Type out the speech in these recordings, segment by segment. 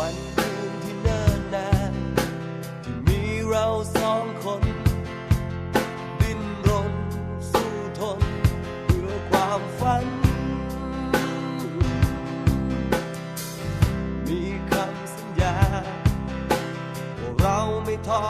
วันคืนที่เนิ่นนานที่มีเราสองคน ดิ้นรนสู้ทนเพื่อความฝัน มีคำสัญญาว่าเราไม่ท้อ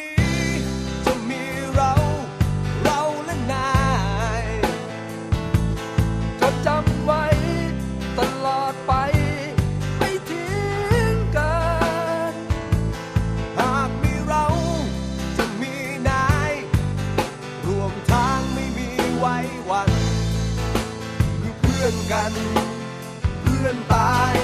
ี้ ว้วันคือเพื่อนกัน เพื่อนตาย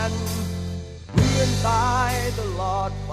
นกันเพื่อนตายตลอดไป